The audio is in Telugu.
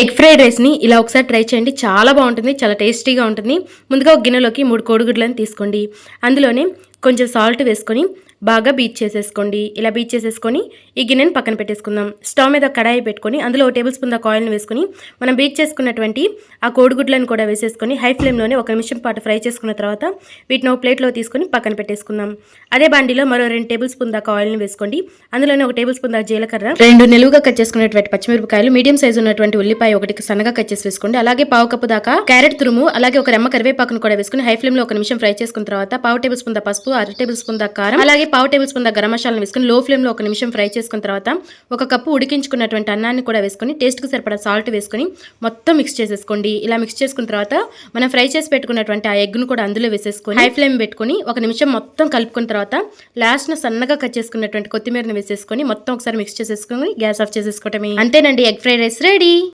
ఎగ్ ఫ్రైడ్ రైస్ని ఇలా ఒకసారి ట్రై చేయండి. చాలా బాగుంటుంది చాలా టేస్టీగా ఉంటుంది. ముందుగా ఒక గిన్నెలోకి మూడు కోడిగుడ్లను తీసుకోండి. అందులోనే కొంచెం సాల్ట్ వేసుకొని బాగా బీట్ చేసేసుకోండి. ఇలా బీట్ చేసేసుకొని ఈ గిన్నెని పక్కన పెట్టేసుకుందాం. స్టవ్ మీద కడాయి పెట్టుకొని అందులో ఒక టేబుల్ స్పూన్ ఆయిల్ని వేసుకొని మనం బీట్ చేసుకున్నటువంటి ఆ కోడిగుడ్లను కూడా వేసేసుకొని హై ఫ్లేమ్లోనే ఒక నిమిషం పాటు ఫ్రై చేసుకున్న తర్వాత వీటిని ఒక ప్లేట్లో తీసుకొని పక్కన పెట్టేసుకుందాం. అదే బండిలో మరో రెండు టేబుల్ స్పూన్ దాకా ఆయిల్ని వేసుకోండి. అందులోనే ఒక టేబుల్ స్పూన్ దాకా జీలకర్ర. రెండు నిలువుగా కట్ చేసుకున్నటువంటి పచ్చిమిరపకాయలు మీడియం సైజు ఉన్నటువంటి ఉల్లిపాయ ఒకటికి సన్నగా కట్ చేసి వేసుకోండి. అలాగే పావు కప్పు దాకా క్యారెట్ తురుము అలాగే ఒక రెమ్మ కరివేపాకును కూడా వేసుకుని హై ఫ్లేమ్లో ఒక నిమిషం ఫ్రై చేసుకున్న తర్వాత పావు టేబుల్ స్పూన్ పసుపు పసుపు అర టేబుల్ స్పూన్ దా కారం అలాగే పావు టేబుల్ స్పూన్ దా గరం మసాలాను వేసుకుని లో ఫ్లేమ్లో ఒక నిమిషం ఫ్రై చేసుకున్న తర్వాత ఒక కప్పు ఉడికించుకున్నటువంటి అన్నాన్ని కూడా వేసుకొని టేస్ట్కి సరిపడా సాల్ట్ వేసుకొని మొత్తం మిక్స్ చేసేసుకోండి. ఇలా మిక్స్ చేసుకున్న తర్వాత మనం ఫ్రై చేసి పెట్టుకున్నటువంటి ఆ ఎగ్ను కూడా అందులో వేసేసుకొని హై ఫ్లేమ్ పెట్టుకొని ఒక నిమిషం మొత్తం కలుపుకున్న తర్వాత లాస్ట్ను సన్నగా కట్ చేసుకున్నటువంటి కొత్తిమీరని వేసేసుకొని మొత్తం ఒకసారి మిక్స్ చేసేసుకొని గ్యాస్ ఆఫ్ చేసేసుకోవటమే. అంతేనండి ఎగ్ ఫ్రైడ్ రైస్ రెడీ.